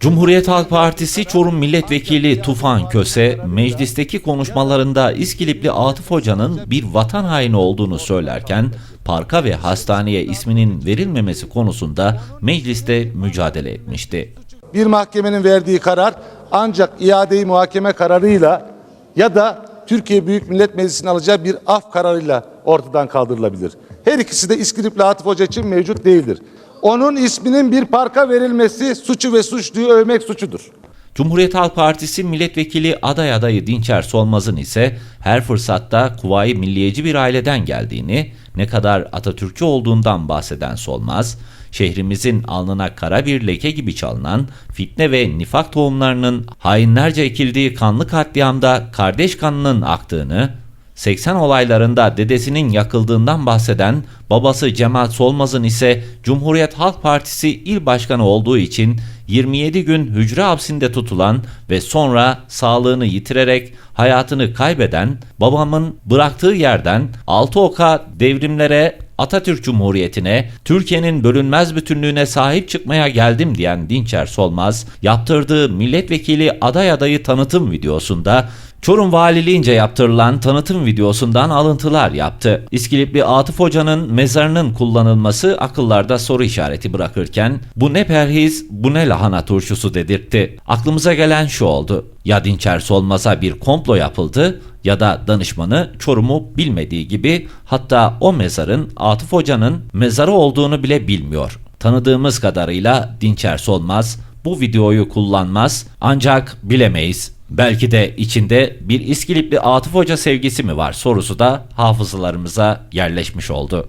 Cumhuriyet Halk Partisi Çorum Milletvekili Tufan Köse, meclisteki konuşmalarında İskilipli Atıf Hoca'nın bir vatan haini olduğunu söylerken, parka ve hastaneye isminin verilmemesi konusunda mecliste mücadele etmişti. Bir mahkemenin verdiği karar ancak iadeyi muhakeme kararıyla ya da Türkiye Büyük Millet Meclisi'nin alacağı bir af kararıyla ortadan kaldırılabilir. Her ikisi de İskilipli Atıf Hoca için mevcut değildir. Onun isminin bir parka verilmesi suçu ve suçluyu övmek suçudur. Cumhuriyet Halk Partisi milletvekili aday adayı Dinçer Solmaz'ın ise her fırsatta Kuvayi Milliyeci bir aileden geldiğini, ne kadar Atatürkçü olduğundan bahseden Solmaz, şehrimizin alnına kara bir leke gibi çalınan fitne ve nifak tohumlarının hainlerce ekildiği kanlı katliamda kardeş kanının aktığını, 80 olaylarında dedesinin yakıldığından bahseden babası Cemal Solmaz'ın ise Cumhuriyet Halk Partisi il başkanı olduğu için 27 gün hücre hapsinde tutulan ve sonra sağlığını yitirerek hayatını kaybeden babamın bıraktığı yerden altı oka devrimlere Atatürk Cumhuriyeti'ne, Türkiye'nin bölünmez bütünlüğüne sahip çıkmaya geldim diyen Dinçer Solmaz, yaptırdığı milletvekili aday adayı tanıtım videosunda Çorum Valiliğince yaptırılan tanıtım videosundan alıntılar yaptı. İskilipli Atıf Hoca'nın mezarının kullanılması akıllarda soru işareti bırakırken bu ne perhiz bu ne lahana turşusu dedirtti. Aklımıza gelen şu oldu. Ya Dinçer Solmaz'a bir komplo yapıldı ya da danışmanı Çorum'u bilmediği gibi hatta o mezarın Atıf Hoca'nın mezarı olduğunu bile bilmiyor. Tanıdığımız kadarıyla Dinçer Solmaz bu videoyu kullanmaz ancak bilemeyiz. Belki de içinde bir İskilipli Atıf Hoca sevgisi mi var sorusu da hafızalarımıza yerleşmiş oldu.